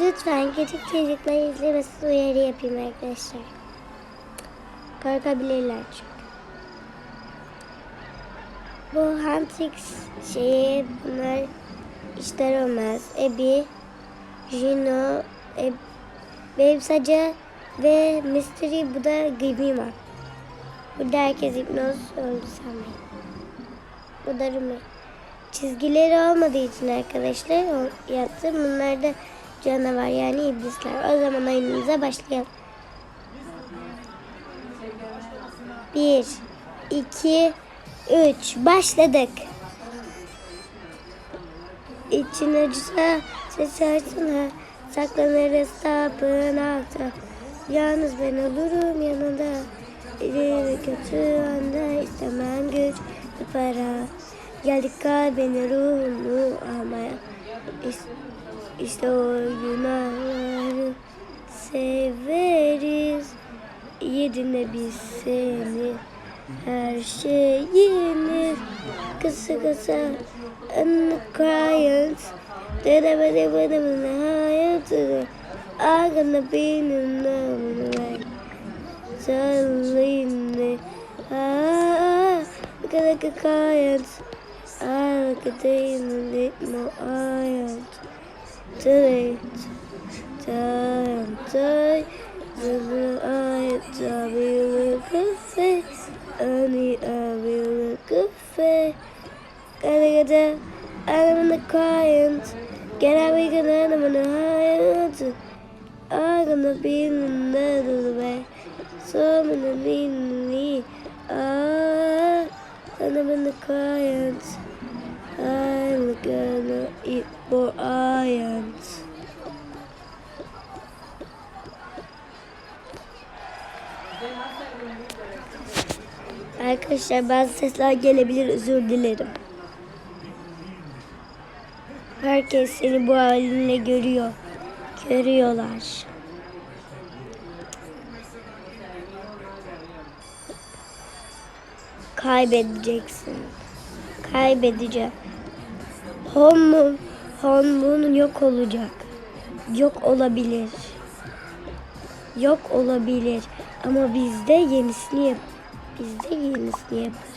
Lütfen küçük çocuklar izlemesin uyarı yapayım arkadaşlar. Korkabilirler çünkü. Bu Huntrix şeyi bunlar işler olmaz. Ebi, Juno, e, benim ve Mystery bu da Grimima. Burada herkes hipnoz oldu sanmayın. Bu da Rumi. Çizgileri olmadığı için arkadaşlar yaptım. Bunlar da canavar yani iblisler. O zaman oyunumuza başlayalım. Bir, iki, üç. Başladık. İçin acısa ses açsana. Saklanırız tapınakta. Yalnız ben olurum yanında. İyi kötü anda istemem güç ve para. Geldik kalbini ruhumu almaya. İşte o günahları severiz. Yedine biz seni her şeyini kısa kısa crying Dede bede bede bede hayatı I'm gonna be in love Suddenly Ah, look at like a client I look at day and then make my eye out. Today, I'm then I tabby look a fay, honey, I will look a fay. Gotta get down, I'm in the quiet. Get out, we can end, I'm in the high I'm gonna be in the middle of the way. So I'm gonna be in the knee. Ah, and I'm in the quiet. I'm gonna eat more irons Arkadaşlar bazı sesler gelebilir özür dilerim. Herkes seni bu halinle görüyor. Görüyorlar. Kaybedeceksin. Kaybedeceğim. Hormon, hormonun yok olacak. Yok olabilir. Yok olabilir. Ama biz de yenisini yap. Biz de yenisini yaparız.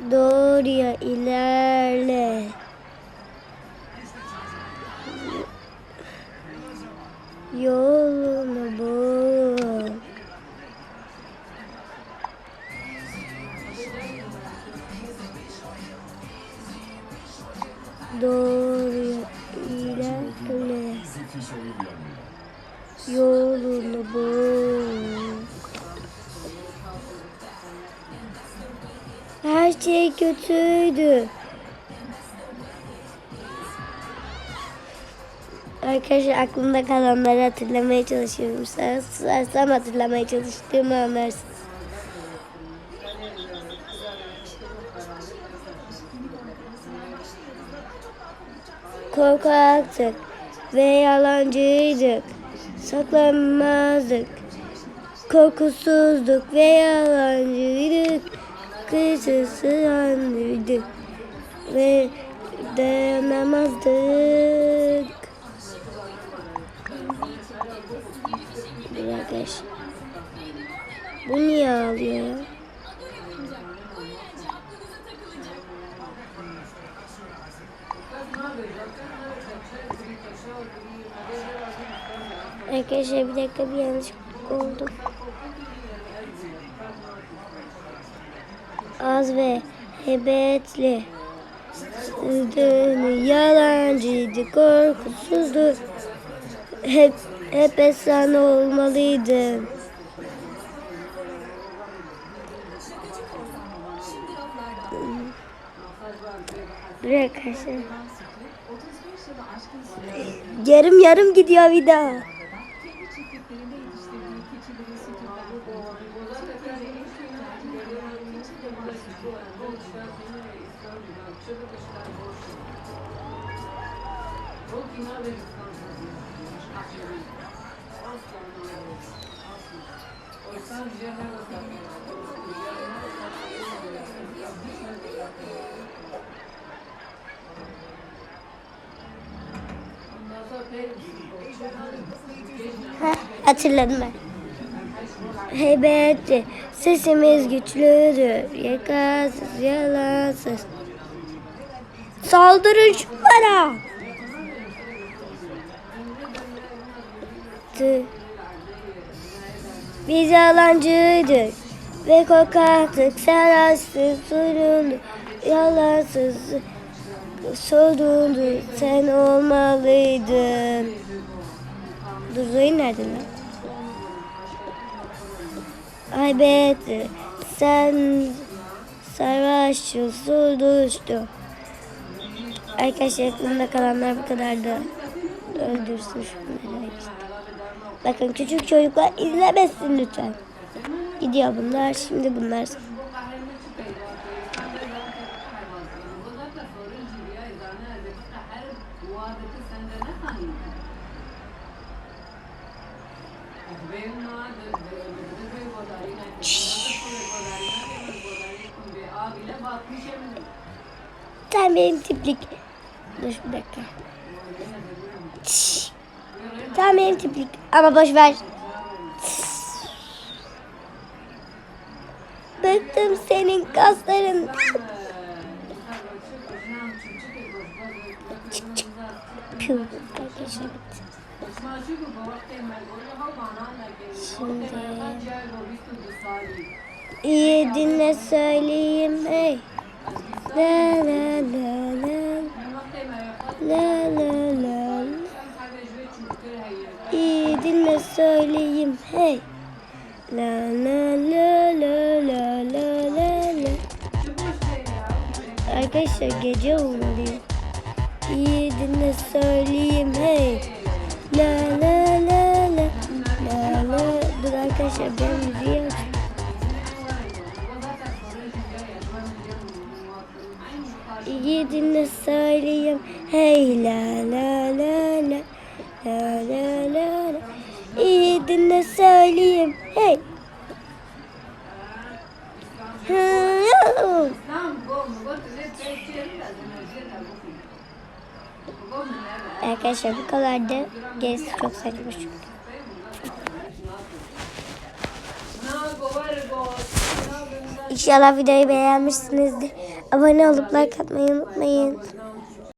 Doğruya ilerle. Yolunu bul. Doğruya ilerle. Yolunu bul. Her şey kötüydü. Arkadaşlar aklımda kalanları hatırlamaya çalışıyorum. Sarsam hatırlamaya çalıştığımı anlarsınız. Korkaktık ve yalancıydık. Saklanmazdık. Korkusuzduk ve yalancıydık. Kısası andıydık ve dayanamazdık. Bir arkadaş. Bu niye ağlıyor ya? Arkadaşlar bir dakika bir yanlışlık oldu. Az ve hebetli. Sızdığını yalancıydı, korkusuzdu. Hep, hep efsane olmalıydı. Bir arkadaşlar. Yarım yarım gidiyor video. Heh, hatırladım ben. Heybetli, sesimiz güçlüdür, yakasız, yalansız. Saldırın şunlara! Biz yalancıydık ve korkaktık, serarsız, sorunlu, yalansız, sorundu, sen olmalıydın. Dur Zoe nerede lan? Ay be sen savaşı surduştu. Arkadaşlar aklımda kalanlar bu kadardı. Öldürsün şunları işte. Bakın küçük çocuklar izlemesin lütfen. Gidiyor bunlar şimdi bunlar. Sen benim tiplik. Dur bir dakika. Sen benim tiplik. Ama boş ver. Bıktım senin kaslarından. Çık çık. Piu. Şimdi iyi dinle söyleyeyim hey. La la la la. La la la. İyi dinle söyleyeyim hey. La la la la la la la la. Arkadaşlar gece olmalıyım. İyi dinle söyleyeyim hey. La la la la. La la. Dur arkadaşlar ben Hey la la la la. La la la la. İyi dinle söyleyeyim. Hey. Arkadaşlar bu kadardı. Gerisi çok saçma çünkü. İnşallah videoyu beğenmişsinizdir. Abone olup like atmayı unutmayın.